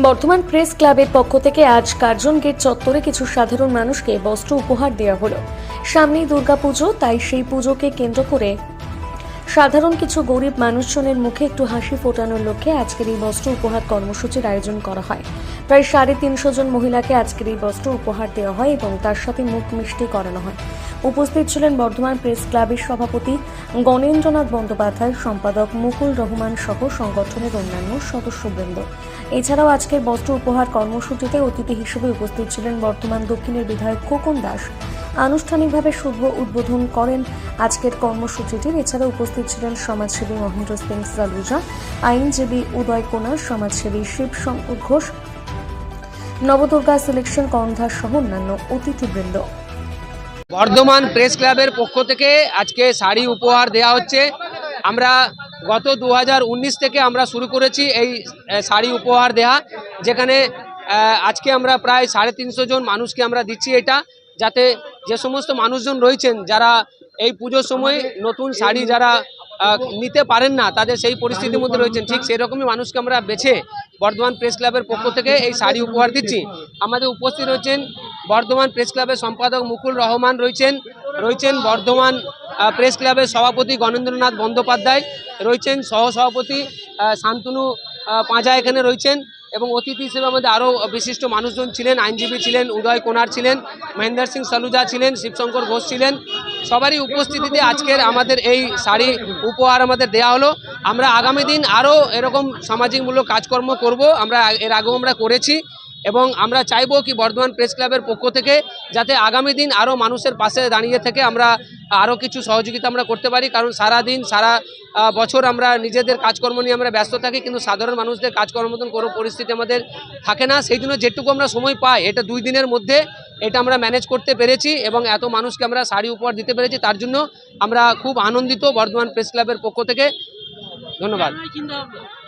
Bardhaman press ক্লাবের পক্ষ থেকে আজ কার্জন গেট চত্বরে কিছু সাধারণ মানুষকে বস্ত্র উপহার দেওয়া হলো। সামনেই দুর্গাপুজো, তাই সেই পুজোকে কেন্দ্র করে সাধারণ কিছু গরিব মানুষজনের মুখে একটু হাসি ফোটানোর লক্ষ্যে আজকের এই বস্ত্র উপহার কর্মসূচির আয়োজন করা হয়। প্রায় সাড়ে তিনশো জন মহিলাকে আজকের এই বস্ত্র উপহার দেওয়া হয় এবং তার সাথে মুখ মিষ্টি করানো হয়। উপস্থিত ছিলেন বর্ধমান প্রেস ক্লাবের সভাপতি গণেন্দ্রনাথ বন্দ্যোপাধ্যায়, সম্পাদক মুকুল রহমান সহ সংগঠনের অন্যান্য সদস্যবৃন্দ। এছাড়াও আজকের বস্ত্র উপহার কর্মসূচিতে অতিথি হিসেবে উপস্থিত ছিলেন বর্তমান দক্ষিণের বিধায়ক খোকন দাস আনুষ্ঠানিকভাবে শুভ উদ্বোধন করেন আজকের কর্মসূচিটির। এছাড়া উপস্থিত ছিলেন সমাজসেবী মহেন্দ্র সিং সালুজা আইনজীবী উদয় কোনার সমাজসেবী শিব শঙ্কর ঘোষ, নবদুর্গা সিলেকশন কর্ণধার সহ অন্যান্য অতিথিবৃন্দ। বর্ধমান প্রেস ক্লাবের পক্ষ থেকে আজকে শাড়ি উপহার দেওয়া হচ্ছে। আমরা গত দু হাজার উনিশ থেকে আমরা শুরু করেছি এই শাড়ি উপহার দেওয়া যেখানে আজকে আমরা প্রায় সাড়ে তিনশো জন মানুষকে আমরা দিচ্ছি এটা। যাতে যে সমস্ত মানুষজন রয়েছেন যারা এই পুজোর সময় নতুন শাড়ি যারা নিতে পারেন না, তাদের সেই পরিস্থিতির মধ্যে রয়েছেন। ঠিক সেরকমই মানুষকে আমরা বেছে বর্ধমান প্রেস ক্লাবের পক্ষ থেকে এই শাড়ি উপহার দিচ্ছি। আমাদের উপস্থিত রয়েছেন বর্ধমান প্রেস ক্লাবের সম্পাদক মুকুল রহমান রয়েছেন রয়েছেন বর্ধমান প্রেস ক্লাবের সভাপতি গণেন্দ্রনাথ বন্দ্যোপাধ্যায়, রয়েছেন সহসভাপতি শান্তনু পাঁজা এখানে রয়েছেন। এবং অতিথি হিসেবে আমাদের আরও বিশিষ্ট মানুষজন ছিলেন, আইনজীবী ছিলেন, উদয় কোনার ছিলেন, মহেন্দ্র সিং সালুজা ছিলেন, শিবশঙ্কর ঘোষ ছিলেন। সবারই উপস্থিতিতে আজকের আমাদের এই শাড়ি উপহার আমাদের দেয়া হলো। আমরা আগামী দিন আরও এরকম সামাজিকমূলক কাজকর্ম করব। আমরা এর আগেও আমরা করেছি। এবং আমরা চাইব কি বর্ধমান প্রেস ক্লাবের পক্ষ থেকে যাতে আগামী দিন আরও মানুষের পাশে দাঁড়িয়ে থেকে আমরা আরও কিছু সহযোগিতা আমরা করতে পারি। কারণ সারা দিন সারা বছর আমরা নিজেদের কাজকর্ম নিয়ে আমরা ব্যস্ত থাকি, কিন্তু সাধারণ মানুষদের কাজকর্ম মতন কোনো পরিস্থিতি আমাদের থাকে না। সেই জন্য যেটুকু আমরা সময় পাই, এটা দুই দিনের মধ্যে এটা আমরা ম্যানেজ করতে পেরেছি এবং এত মানুষকে আমরা শাড়ি উপহার দিতে পেরেছি। তার জন্য আমরা খুব আনন্দিত বর্ধমান প্রেস ক্লাবের পক্ষ থেকে। ধন্যবাদ।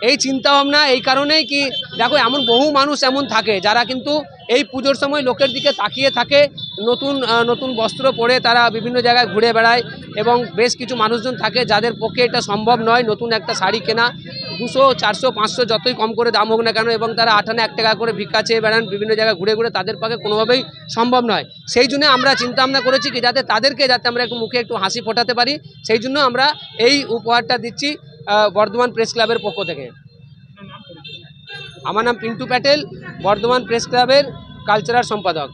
এই চিন্তা ভাবনা এই কারণেই কি দেখো এমন বহু মানুষ এমন থাকে যারা কিন্তু এই পুজোর সময় লোকের দিকে তাকিয়ে থাকে নতুন নতুন বস্ত্র পরে তারা বিভিন্ন জায়গায় ঘুরে বেড়ায় এবং বেশ কিছু মানুষজন থাকে যাদের পক্ষে এটা সম্ভব নয় নতুন একটা শাড়ি কেনা। দুশো চারশো পাঁচশো যতই কম করে দাম হোক না কেন এবং তারা আটানে এক টাকা করে ভিক্ষা চেয়ে বেড়ান বিভিন্ন জায়গায় ঘুরে ঘুরে তাদের পক্ষে কোনোভাবেই সম্ভব নয়। সেই জন্য আমরা চিন্তা ভাবনা করেছি কি যাতে তাদেরকে যাতে আমরা একটু মুখে একটু হাসি ফোটাতে পারি সেই জন্য আমরা এই উপহারটা দিচ্ছি। বর্ধমান প্রেস ক্লাবের পক্ষ থেকে। আমার নাম পিন্টু প্যাটেল বর্ধমান প্রেস ক্লাবের কালচারাল সম্পাদক।